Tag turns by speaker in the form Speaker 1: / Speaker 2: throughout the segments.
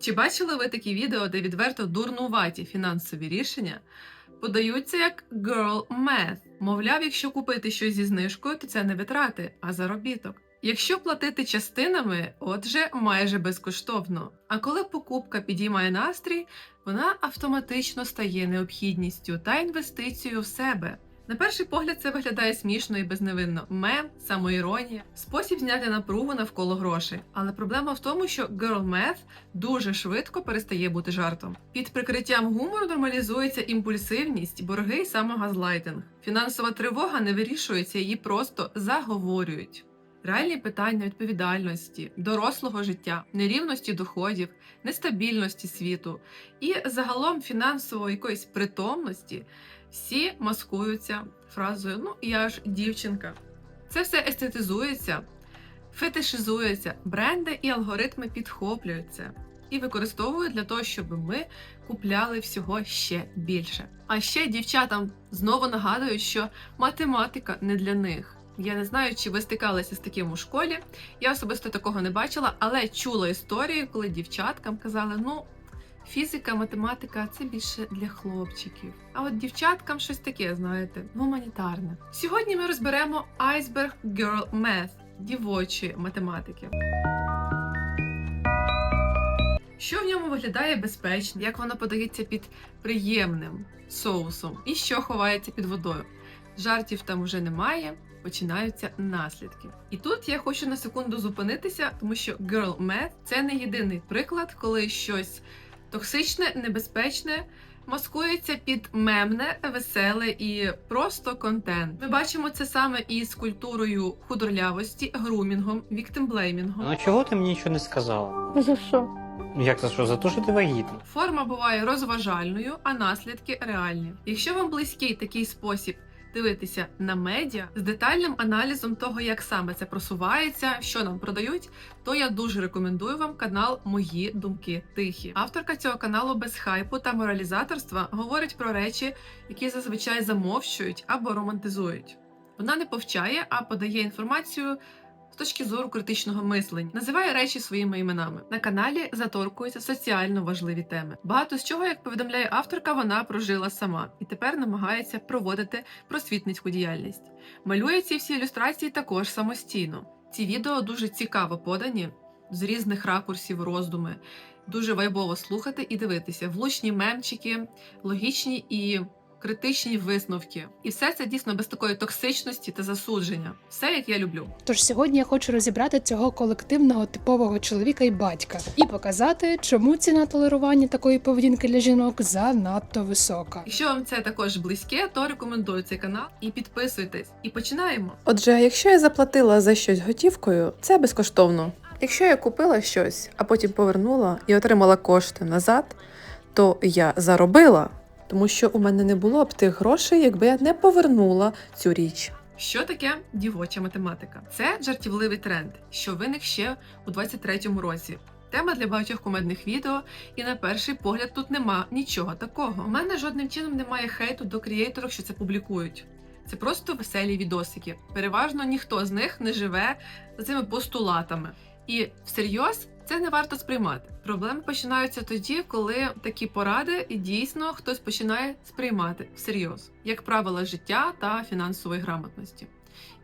Speaker 1: Чи бачили ви такі відео, де відверто дурнуваті фінансові рішення подаються як girl math? Мовляв, якщо купити щось зі знижкою, то це не витрати, а заробіток. Якщо платити частинами, отже, майже безкоштовно. А коли покупка підіймає настрій, вона автоматично стає необхідністю та інвестицією в себе. На перший погляд це виглядає смішно і безневинно. Мем, самоіронія, спосіб зняти напругу навколо грошей. Але проблема в тому, що girl math дуже швидко перестає бути жартом. Під прикриттям гумору нормалізується імпульсивність, борги і самогазлайтинг. Фінансова тривога не вирішується, її просто заговорюють. Реальні питання відповідальності, дорослого життя, нерівності доходів, нестабільності світу і загалом фінансової якоїсь притомності всі маскуються фразою Ну, я ж дівчинка. Це все естетизується, фетишизується, бренди і алгоритми підхоплюються і використовують для того, щоб ми купляли всього ще більше. А ще дівчатам знову нагадують, що математика не для них. Я не знаю, чи ви стикалися з таким у школі. Я особисто такого не бачила, але чула історії, коли дівчаткам казали, ну. Фізика, математика це більше для хлопчиків. А от дівчаткам щось таке, знаєте, гуманітарне. Сьогодні ми розберемо Iceberg Girl Math дівочі математики. Що в ньому виглядає безпечно, як воно подається під приємним соусом, і що ховається під водою. Жартів там вже немає, починаються наслідки. І тут я хочу на секунду зупинитися, тому що Girl Math – це не єдиний приклад, коли щось токсичне, небезпечне. Маскується під мемне, веселе і просто контент. Ми бачимо це саме із культурою худорлявості, грумінгом, віктимблеймінгом.
Speaker 2: Ну чого ти мені нічого не сказала?
Speaker 3: За що?
Speaker 2: Як за що? За те, що ти вагітна.
Speaker 1: Форма буває розважальною, а наслідки реальні. Якщо вам близький такий спосіб дивитися на медіа з детальним аналізом того, як саме це просувається, що нам продають, то я дуже рекомендую вам канал Мої думки тихі. Авторка цього каналу без хайпу та моралізаторства говорить про речі, які зазвичай замовчують або романтизують. Вона не повчає, а подає інформацію точки зору критичного мислення, називає речі своїми іменами. На каналі заторкуються соціально важливі теми. Багато з чого, як повідомляє авторка, вона прожила сама і тепер намагається проводити просвітницьку діяльність. Малює ці всі ілюстрації також самостійно. Ці відео дуже цікаво подані з різних ракурсів роздуми. Дуже вайбово слухати і дивитися. Влучні мемчики, логічні і критичні висновки. І все це дійсно без такої токсичності та засудження. Все як я люблю.
Speaker 3: Тож сьогодні я хочу розібрати цього колективного типового чоловіка і батька і показати, чому ціна толерування такої поведінки для жінок занадто висока.
Speaker 1: Якщо вам це також близьке, то рекомендую цей канал і підписуйтесь. І починаємо.
Speaker 4: Отже, якщо я заплатила за щось готівкою, це безкоштовно. Якщо я купила щось, а потім повернула і отримала кошти назад, то я заробила, тому що у мене не було б тих грошей, якби я не повернула цю річ.
Speaker 1: Що таке дівоча математика? Це жартівливий тренд, що виник ще у 23-му році. Тема для багатьох кумедних відео, і на перший погляд тут нема нічого такого. У мене жодним чином немає хейту до креаторів, що це публікують. Це просто веселі відосики. Переважно ніхто з них не живе за цими постулатами. І всерйоз це не варто сприймати. Проблеми починаються тоді, коли такі поради і дійсно хтось починає сприймати всерйоз, як правила життя та фінансової грамотності.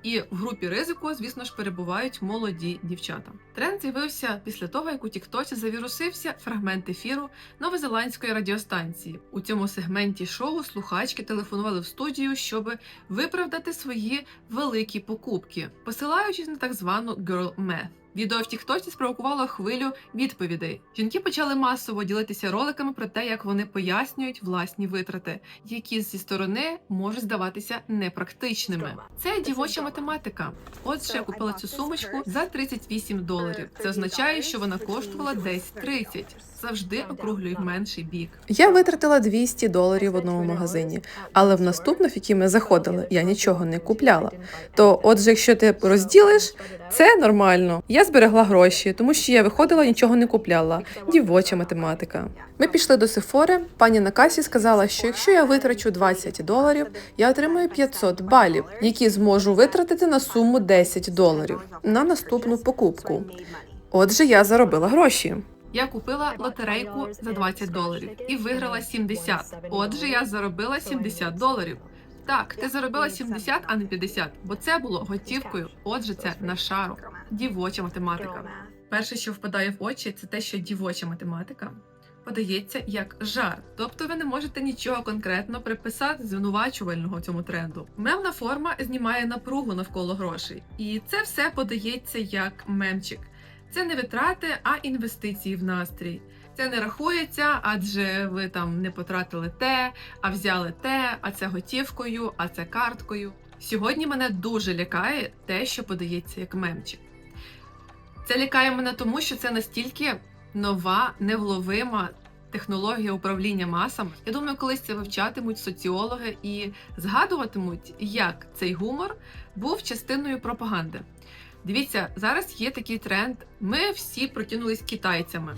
Speaker 1: І в групі ризику, звісно ж, перебувають молоді дівчата. Тренд з'явився після того, як у Тіктоці завірусився фрагмент ефіру новозеландської радіостанції. У цьому сегменті шоу слухачки телефонували в студію, щоб виправдати свої великі покупки, посилаючись на так звану girl math. Відео в Тіктоці спровокувало хвилю відповідей. Жінки почали масово ділитися роликами про те, як вони пояснюють власні витрати, які зі сторони можуть здаватися непрактичними. Це дівоча математика. Отже, я купила цю сумочку за 38 доларів. Це означає, що вона коштувала десь 30. Завжди округлюй в менший бік.
Speaker 4: Я витратила 200 доларів в одному магазині, але в наступних, в які ми заходили, я нічого не купляла. То, отже, якщо ти розділиш, це нормально. Я зберегла гроші, тому що я виходила, нічого не купляла. Дівоча математика. Ми пішли до Сефори. Пані на касі сказала, що якщо я витрачу 20 доларів, я отримую 500 балів, які зможу витратити на суму 10 доларів на наступну покупку. Отже, я заробила гроші.
Speaker 1: Я купила лотерейку за 20 доларів і виграла 70. Отже, я заробила 70 доларів. Так, ти заробила 70, а не 50, бо це було готівкою. Отже, це на шару. Дівоча математика. Перше, що впадає в очі, це те, що дівоча математика подається як жарт, тобто ви не можете нічого конкретно приписати звинувачувального цьому тренду. Мемна форма знімає напругу навколо грошей, і це все подається як мемчик. Це не витрати, а інвестиції в настрій. Це не рахується, адже ви там не потратили те, а взяли те, а це готівкою, а це карткою. Сьогодні мене дуже лякає те, що подається як мемчик. Це лякає мене тому, що це настільки нова, невловима технологія управління масами. Я думаю, колись це вивчатимуть соціологи і згадуватимуть, як цей гумор був частиною пропаганди. Дивіться, зараз є такий тренд. Ми всі протягнулись китайцями.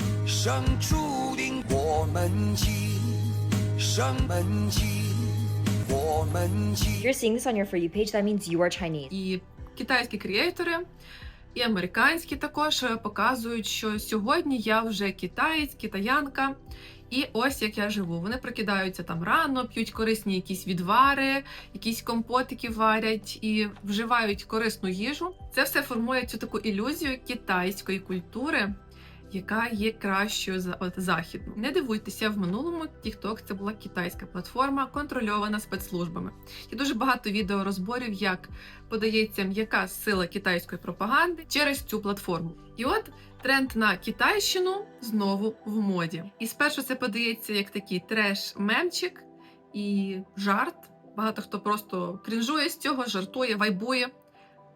Speaker 5: You're seeing this.
Speaker 1: І китайські креатори, і американські також е, показують, що сьогодні я вже китаєць, китаянка. І ось як я живу. Вони прокидаються там рано, п'ють корисні якісь відвари, якісь компотики варять і вживають корисну їжу. Це все формує цю таку ілюзію китайської культури, яка є кращою за от західну. Не дивуйтеся, в минулому TikTok це була китайська платформа, контрольована спецслужбами. Є дуже багато відеорозборів, як подається м'яка сила китайської пропаганди через цю платформу. І от тренд на китайщину знову в моді. І спершу це подається як такий треш-мемчик і жарт. Багато хто просто крінжує з цього, жартує, вайбує.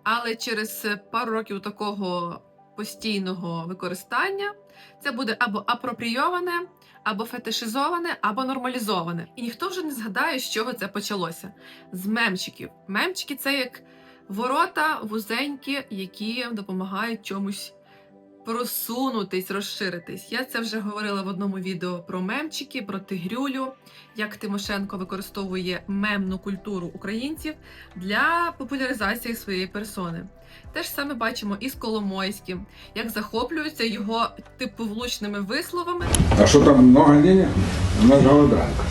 Speaker 1: Але через пару років такого постійного використання це буде або апропрійоване, або фетишизоване, або нормалізоване. І ніхто вже не згадає, з чого це почалося. З мемчиків. Мемчики це як ворота вузенькі, які допомагають чомусь просунутись, розширитись. Я це вже говорила в одному відео про мемчики, про тигрюлю, як Тимошенко використовує мемну культуру українців для популяризації своєї персони. Те ж саме бачимо і з Коломойським, як захоплюються його типу влучними висловами,
Speaker 6: А что там много денег? У нас голоданка.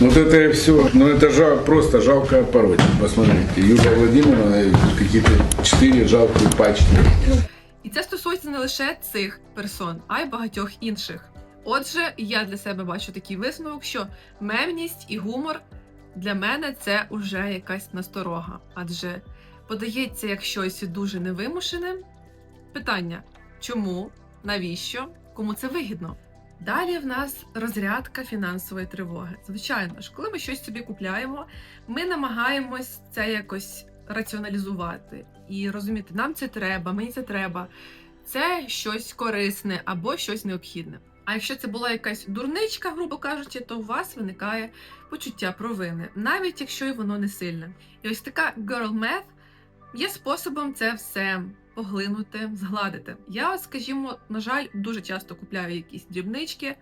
Speaker 6: Вот это и все. Ну это жал, просто жалкая пародия. Посмотрите, Юлия Владимировна и какие-то четыре жалкие пачки.
Speaker 1: І це стосується не лише цих персон, а й багатьох інших. Отже, я для себе бачу такий висновок, що мемність і гумор для мене це уже якась насторога, адже подається як щось дуже невимушене. Питання: чому, навіщо, кому це вигідно? Далі в нас розрядка фінансової тривоги. Звичайно ж, коли ми щось собі купляємо, ми намагаємось це якось раціоналізувати і розуміти, нам це треба, мені це треба. Це щось корисне або щось необхідне. А якщо це була якась дурничка, грубо кажучи, то у вас виникає почуття провини, навіть якщо і воно не сильне. І ось така girl math є способом це все поглинути, згладити. Я, скажімо, на жаль, дуже часто купляю якісь дрібнички,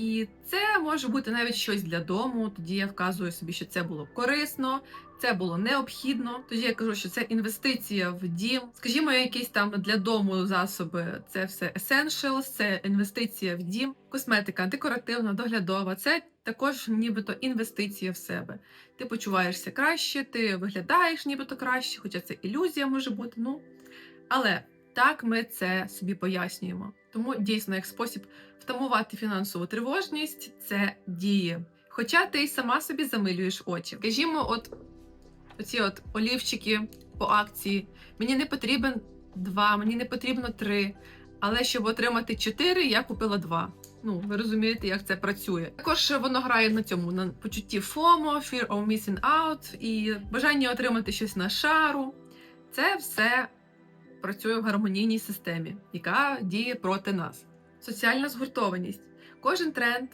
Speaker 1: і це може бути навіть щось для дому. Тоді я вказую собі, що це було корисно, це було необхідно. Тоді я кажу, що це інвестиція в дім. Скажімо, якісь там для дому засоби, це все essentials, це інвестиція в дім, косметика декоративна, доглядова. Це також нібито інвестиція в себе. Ти почуваєшся краще, ти виглядаєш нібито краще, хоча це ілюзія може бути. Ну але так ми це собі пояснюємо. Тому дійсно, як спосіб втамувати фінансову тривожність, це діє. Хоча ти й сама собі замилюєш очі. Скажімо, от оці от олівчики по акції. Мені не потрібен два, мені не потрібно три. Але щоб отримати чотири, я купила два. Ну, ви розумієте, як це працює. Також воно грає на цьому на почутті FOMO, Fear of Missing Out і бажання отримати щось на шару. Це все працює в гармонійній системі, яка діє проти нас. Соціальна згуртованість. Кожен тренд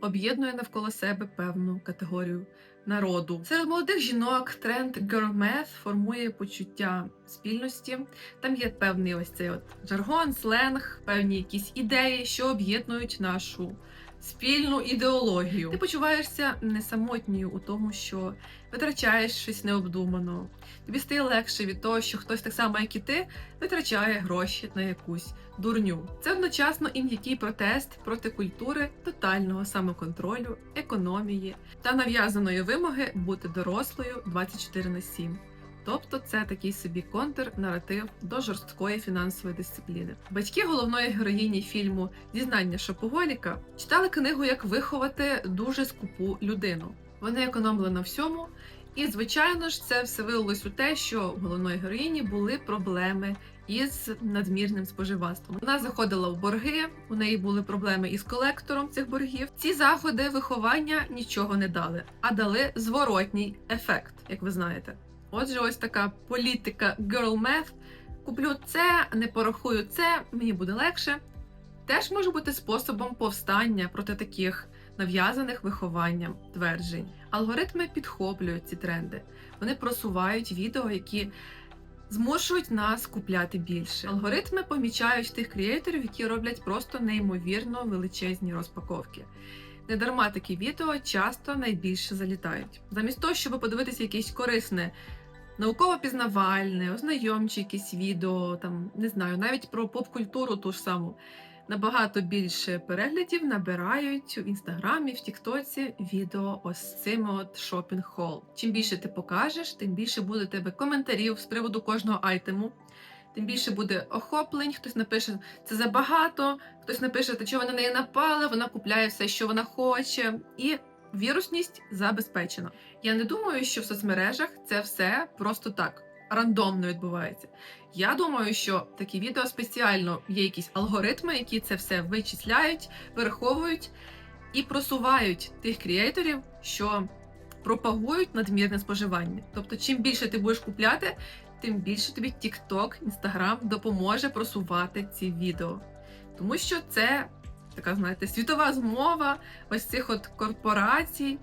Speaker 1: об'єднує навколо себе певну категорію народу. Серед молодих жінок тренд girl math формує почуття спільності. Там є певний ось цей от жаргон, сленг, певні якісь ідеї, що об'єднують нашу спільну ідеологію. Ти почуваєшся не самотньою у тому, що витрачаєш щось необдумано. Тобі стає легше від того, що хтось так само, як і ти, витрачає гроші на якусь дурню. Це одночасно і м'який протест проти культури тотального самоконтролю, економії та нав'язаної вимоги бути дорослою 24 на 7. Тобто це такий собі контрнаратив до жорсткої фінансової дисципліни. Батьки головної героїні фільму Дізнання шопоголіка читали книгу Як виховати дуже скупу людину. Вони економили на всьому, і звичайно ж, це все вилилось у те, що в головної героїні були проблеми із надмірним споживацтвом. Вона заходила в борги, у неї були проблеми із колектором цих боргів. Ці заходи виховання нічого не дали, а дали зворотній ефект, як ви знаєте. Отже, ось така політика girl math. Куплю це, не порахую це, мені буде легше. Теж може бути способом повстання проти таких нав'язаних вихованням тверджень. Алгоритми підхоплюють ці тренди. Вони просувають відео, які змушують нас купляти більше. Алгоритми помічають тих креаторів, які роблять просто неймовірно величезні розпаковки. Недарма такі відео часто найбільше залітають. Замість того, щоб подивитися якесь корисне, науково-пізнавальне, ознайомчі якісь відео, там не знаю, навіть про поп-культуру ту ж саму. Набагато більше переглядів набирають в інстаграмі, в Тіктоці відео ось з цими от шопінг хол. Чим більше ти покажеш, тим більше буде тебе коментарів з приводу кожного айтему. Тим більше буде охоплень, хтось напише це забагато, хтось напише, та чого вона на неї напала, вона купляє все, що вона хоче, і вірусність забезпечена. Я не думаю, що в соцмережах це все просто так рандомно відбувається. Я думаю, що такі відео спеціально є якісь алгоритми, які це все вичисляють, вираховують і просувають тих креаторів, що пропагують надмірне споживання. Тобто, чим більше ти будеш купляти, тим більше тобі TikTok, Instagram допоможе просувати ці відео. Тому що це така, знаєте, світова змова ось цих от корпорацій,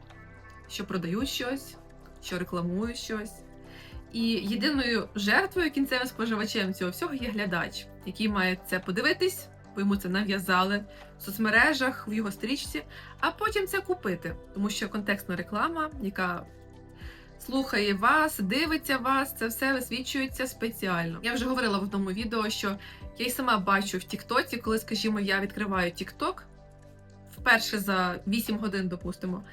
Speaker 1: що продають щось, що рекламують щось. І єдиною жертвою кінцевим споживачем цього всього є глядач, який має це подивитись, бо йому це нав'язали в соцмережах, в його стрічці, а потім це купити, тому що контекстна реклама, яка слухає вас, дивиться вас, це все висвічується спеціально. Я вже говорила в одному відео, що я й сама бачу в Тіктоці, коли, скажімо, я відкриваю Тікток вперше за 8 годин, допустимо,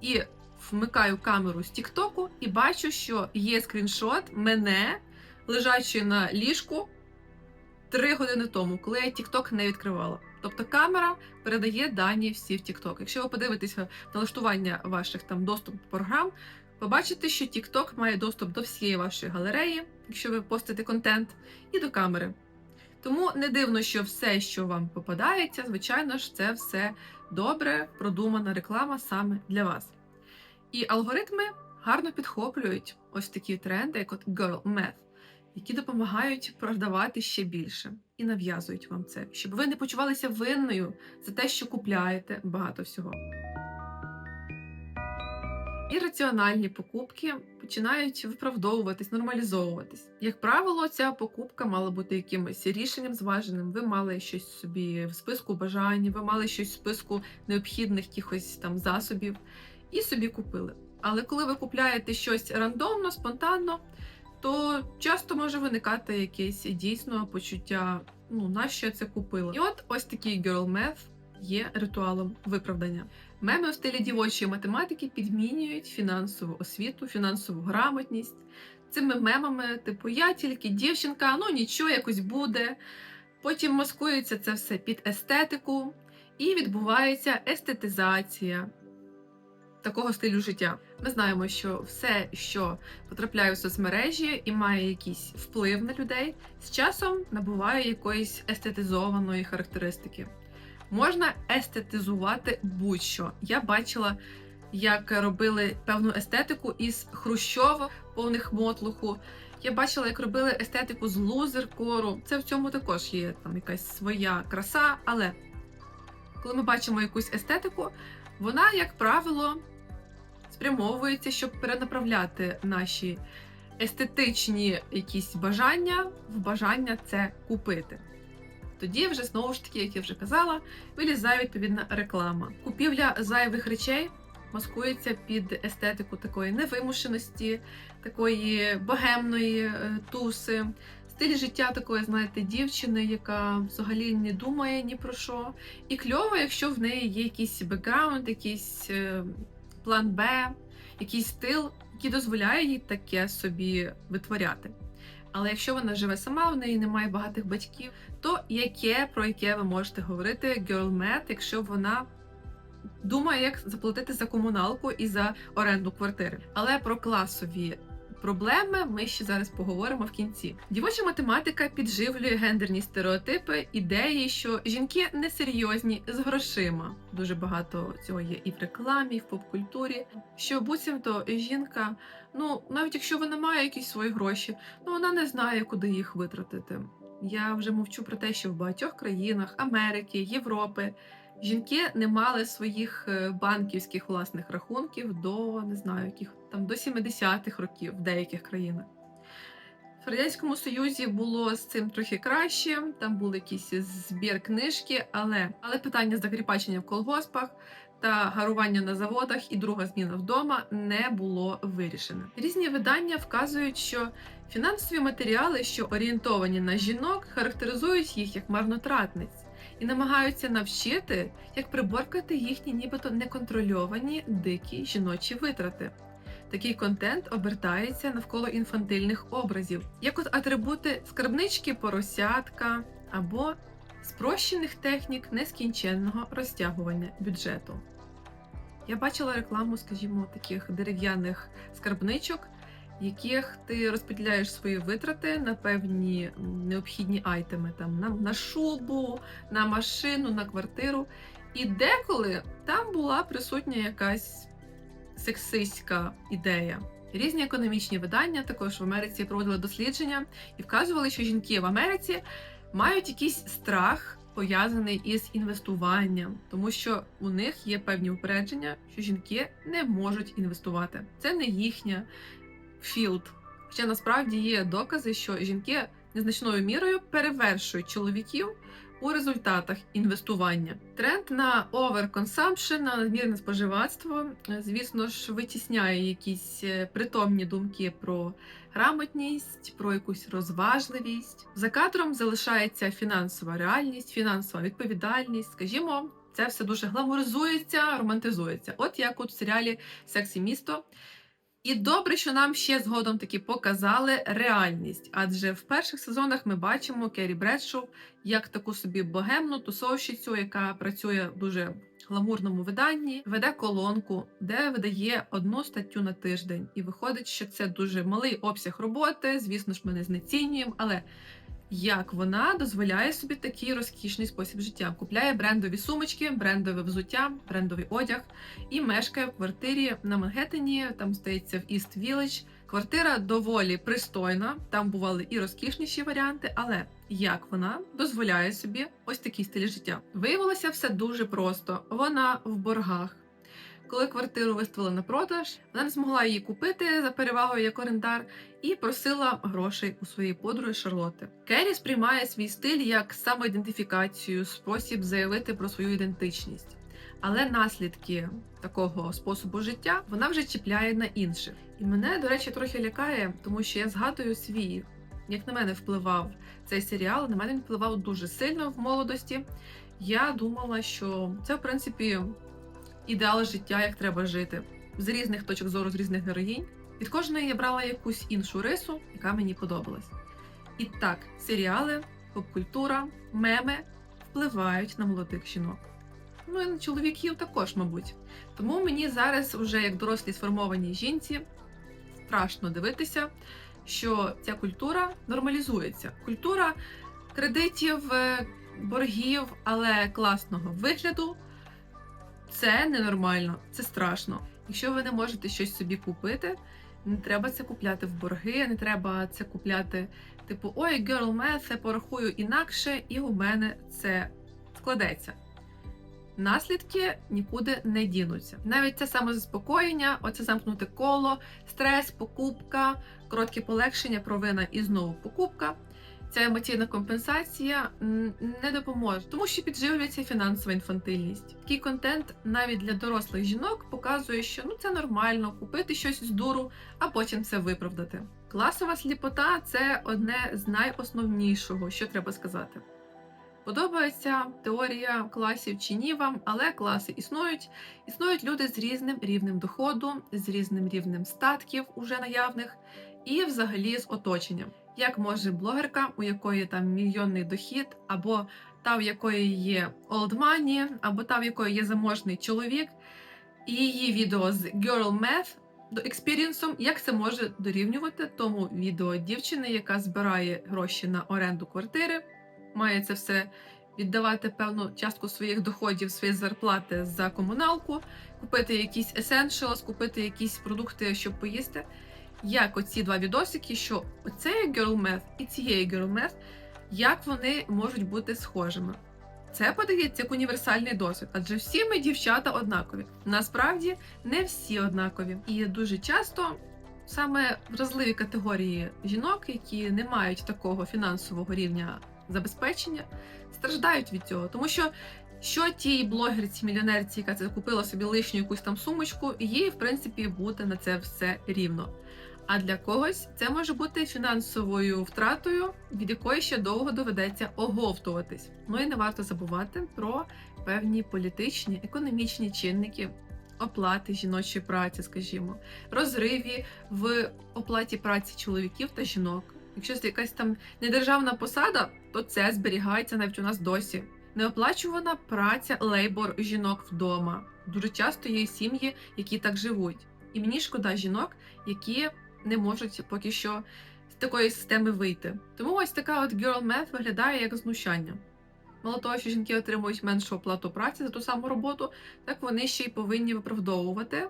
Speaker 1: і вмикаю камеру з Тіктоку і бачу, що є скріншот мене, лежачи на ліжку 3 години тому, коли я Тікток не відкривала. Тобто камера передає дані всі в Тікток. Якщо ви подивитеся налаштування ваших там доступ до програм, побачите, що TikTok має доступ до всієї вашої галереї, якщо ви постите контент, і до камери. Тому не дивно, що все, що вам попадається, звичайно ж, це все добре продумана реклама саме для вас. І алгоритми гарно підхоплюють ось такі тренди, як от girl math, які допомагають продавати ще більше і нав'язують вам це, щоб ви не почувалися винною за те, що купляєте багато всього. Ірраціональні покупки починають виправдовуватись, нормалізовуватись. Як правило, ця покупка мала бути якимось рішенням зваженим. Ви мали щось собі в списку бажань, ви мали щось в списку необхідних якихось там засобів і собі купили. Але коли ви купляєте щось рандомно, спонтанно, то часто може виникати якесь дійсно почуття, ну нащо я це купила. І от ось такий girl math є ритуалом виправдання. Меми в стилі дівочої математики підмінюють фінансову освіту, фінансову грамотність. Цими мемами, типу, я тільки дівчинка, ну нічого якось буде. Потім маскується це все під естетику, і відбувається естетизація такого стилю життя. Ми знаємо, що все, що потрапляє в соцмережі і має якийсь вплив на людей, з часом набуває якоїсь естетизованої характеристики. Можна естетизувати будь-що. Я бачила, як робили певну естетику із Хрущова, повних мотлуху. Я бачила, як робили естетику з лузер-кору. Це в цьому також є там якась своя краса. Але коли ми бачимо якусь естетику, вона, як правило, спрямовується, щоб перенаправляти наші естетичні якісь бажання в бажання це купити. Тоді вже знову ж таки, як я вже казала, вилізає відповідна реклама. Купівля зайвих речей маскується під естетику такої невимушеності, такої богемної е, туси, стиль життя такої, знаєте, дівчини, яка взагалі не думає ні про що. І кльово, якщо в неї є якийсь бекграунд, якийсь е, план Б, якийсь стил, який дозволяє їй таке собі витворяти. Але якщо вона живе сама, в неї немає багатих батьків, то яке про яке ви можете говорити girl math, якщо вона думає, як заплатити за комуналку і за оренду квартири. Але про класові проблеми ми ще зараз поговоримо в кінці. Дівоча математика підживлює гендерні стереотипи, ідеї, що жінки несерйозні з грошима. Дуже багато цього є і в рекламі, і в поп-культурі. Що буцімто жінка, ну навіть якщо вона має якісь свої гроші, ну вона не знає, куди їх витратити. Я вже мовчу про те, що в багатьох країнах Америки, Європи жінки не мали своїх е, банківських власних рахунків до не знаю, яких там до 70-х років в деяких країнах. В Радянському Союзі було з цим трохи краще, там були якісь збір книжки, але, але питання закріпачення в колгоспах та гарування на заводах і друга зміна вдома не було вирішене. Різні видання вказують, що фінансові матеріали, що орієнтовані на жінок, характеризують їх як марнотратниць і намагаються навчити, як приборкати їхні нібито неконтрольовані дикі жіночі витрати. Такий контент обертається навколо інфантильних образів, як от атрибути скарбнички поросятка або спрощених технік нескінченного розтягування бюджету. Я бачила рекламу, скажімо, таких дерев'яних скарбничок, яких ти розподіляєш свої витрати на певні необхідні айтеми, там на, на шубу, на машину, на квартиру. І деколи там була присутня якась сексистська ідея. Різні економічні видання також в Америці проводили дослідження і вказували, що жінки в Америці мають якийсь страх пов'язаний із інвестуванням, тому що у них є певні упередження, що жінки не можуть інвестувати. Це не їхня філд. Хоча насправді є докази, що жінки незначною мірою перевершують чоловіків у результатах інвестування. Тренд на overconsumption, на надмірне споживацтво, е, звісно ж, витісняє якісь е, притомні думки про грамотність, про якусь розважливість. За кадром залишається фінансова реальність, фінансова відповідальність. Скажімо, це все дуже гламуризується, романтизується. От як от серіалі Секс і місто. І добре, що нам ще згодом таки показали реальність, адже в перших сезонах ми бачимо Керрі Бредшоу як таку собі богемну тусовщицю, яка працює в дуже гламурному виданні, веде колонку, де видає одну статтю на тиждень. І виходить, що це дуже малий обсяг роботи. Звісно ж, ми не знецінюємо, але як вона дозволяє собі такий розкішний спосіб життя, купляє брендові сумочки, брендове взуття, брендовий одяг і мешкає в квартирі на Мангеттені, там здається в Іст Вілледж. Квартира доволі пристойна, там бували і розкішніші варіанти, але як вона дозволяє собі ось такий стиль життя? Виявилося все дуже просто. Вона в боргах. Коли квартиру виставили на продаж, вона не змогла її купити за перевагою як орендар і просила грошей у своєї подруги Шарлотти. Керрі сприймає свій стиль як самоідентифікацію, спосіб заявити про свою ідентичність. Але наслідки такого способу життя вона вже чіпляє на інших. І мене, до речі, трохи лякає, тому що я згадую свій, як на мене впливав цей серіал. На мене він впливав дуже сильно в молодості. Я думала, що це, в принципі, ідеал життя, як треба жити, з різних точок зору, з різних героїнь. Від кожної я брала якусь іншу рису, яка мені подобалась. І так, серіали, поп-культура, меми впливають на молодих жінок. Ну і на чоловіків також, мабуть. Тому мені зараз, вже як дорослій сформованій жінці, страшно дивитися, що ця культура нормалізується. Культура кредитів, е, боргів, але класного вигляду це ненормально, це страшно. Якщо ви не можете щось собі купити, не треба це купляти в борги, не треба це купляти, типу, ой, girl math, я порахую інакше, і у мене це складеться. наслідки нікуди не дінуться. Навіть це самозаспокоєння, оце замкнуте коло, стрес, покупка, коротке полегшення, провина і знову покупка. Ця емоційна компенсація не допоможе, тому що підживлюється фінансова інфантильність. Такий контент навіть для дорослих жінок показує, що ну це нормально купити щось з дуру, а потім це виправдати. Класова сліпота це одне з найосновнішого, що треба сказати. Подобається теорія класів чи ні вам, але класи існують. Існують люди з різним рівнем доходу, з різним рівнем статків уже наявних, і взагалі з оточенням. Як може блогерка, у якої там мільйонний дохід, або та, в якої є money, або та, в якої є заможний чоловік, і її відео з Girl Math до експірієнсом, як це може дорівнювати тому відео дівчини, яка збирає гроші на оренду квартири, має це все віддавати певну частку своїх доходів, своєї зарплати за комуналку, купити якісь essentials, купити якісь продукти, щоб поїсти. Як оці два відосики, що оцеї Girl Math і цієї Girl Math, як вони можуть бути схожими. Це подається як універсальний досвід, адже всі ми дівчата однакові. Насправді не всі однакові. І дуже часто саме вразливі категорії жінок, які не мають такого фінансового рівня забезпечення, страждають від цього, тому що. Що тій блогерці, мільйонерці, яка це купила собі лишню якусь там сумочку, їй, в принципі, буде на це все рівно. А для когось це може бути фінансовою втратою, від якої ще довго доведеться оговтуватись. Ну і не варто забувати про певні політичні, економічні чинники оплати жіночої праці, скажімо, розриві в оплаті праці чоловіків та жінок. Якщо це якась там недержавна посада, то це зберігається навіть у нас досі. Неоплачувана праця лейбор жінок вдома. Дуже часто є сім'ї, які так живуть. І мені шкода жінок, які не можуть поки що з такої системи вийти. Тому ось така от girl math виглядає як знущання. Мало того, що жінки отримують меншу оплату праці за ту саму роботу, так вони ще й повинні виправдовувати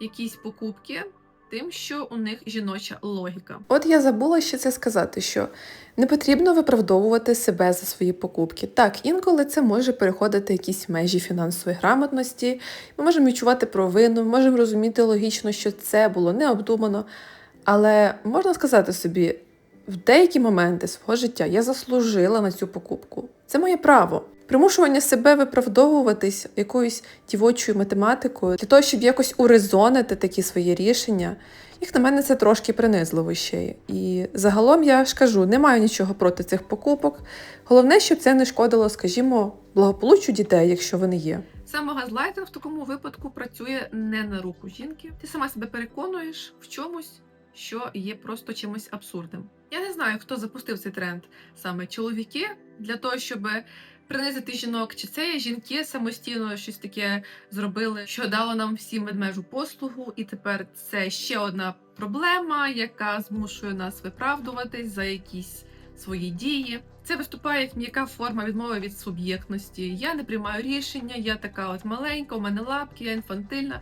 Speaker 1: якісь покупки тим, що у них жіноча логіка.
Speaker 4: От я забула ще це сказати, що не потрібно виправдовувати себе за свої покупки. Так, інколи це може переходити якісь межі фінансової грамотності. Ми можемо відчувати провину, можемо розуміти логічно, що це було необдумано. Але можна сказати собі, в деякі моменти свого життя я заслужила на цю покупку. Це моє право. Примушування себе виправдовуватись якоюсь дівочою математикою для того, щоб якось урезонити такі свої рішення, як на мене, це трошки принизливо ще. І загалом я ж кажу, не маю нічого проти цих покупок. Головне, щоб це не шкодило, скажімо, благополуччю дітей, якщо вони є.
Speaker 1: Самогазлайтинг в такому випадку працює не на руку жінки. Ти сама себе переконуєш в чомусь, що є просто чимось абсурдним. Я не знаю, хто запустив цей тренд саме чоловіки для того, щоб принизити жінок, чи це жінки самостійно щось таке зробили, що дало нам всім медмежу послугу, і тепер це ще одна проблема, яка змушує нас виправдуватись за якісь свої дії. Це виступає як м'яка форма відмови від суб'єктності. Я не приймаю рішення, я така от маленька, у мене лапки, я інфантильна.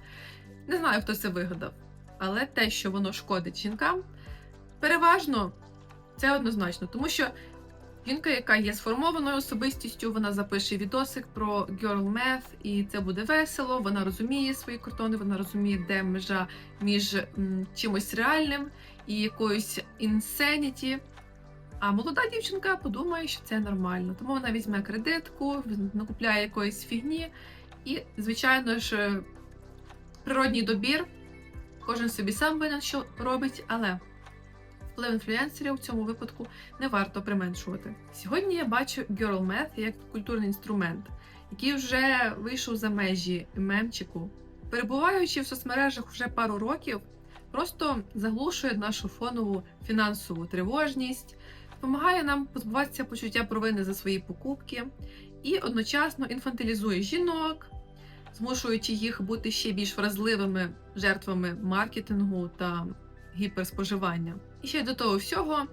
Speaker 1: Не знаю, хто це вигадав. Але те, що воно шкодить жінкам, переважно це однозначно, тому що жінка, яка є сформованою особистістю, вона запише відосик про girl math, і це буде весело. Вона розуміє свої кордони, вона розуміє, де межа між м, чимось реальним і якоюсь інсеніті. А молода дівчинка подумає, що це нормально. Тому вона візьме кредитку, накупляє якоїсь фігні, і, звичайно ж, природній добір. Кожен собі сам винен, що робить, але вплив інфлюенсерів в цьому випадку не варто применшувати. Сьогодні я бачу Girl Math як культурний інструмент, який вже вийшов за межі мемчику. Перебуваючи в соцмережах вже пару років, просто заглушує нашу фонову фінансову тривожність, допомагає нам позбуватися почуття провини за свої покупки і одночасно інфантилізує жінок, змушуючи їх бути ще більш вразливими жертвами маркетингу та гіперспоживання. І ще до того всього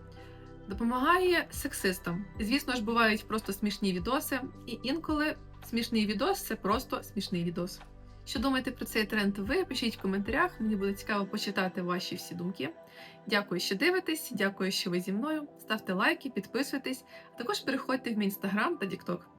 Speaker 1: допомагає сексистам. Звісно ж, бувають просто смішні відоси, і інколи смішний відос це просто смішний відос. Що думаєте про цей тренд? Ви пишіть в коментарях. Мені буде цікаво почитати ваші всі думки. Дякую, що дивитесь, дякую, що ви зі мною. Ставте лайки, підписуйтесь, а також переходьте в мій інстаграм та Тікток.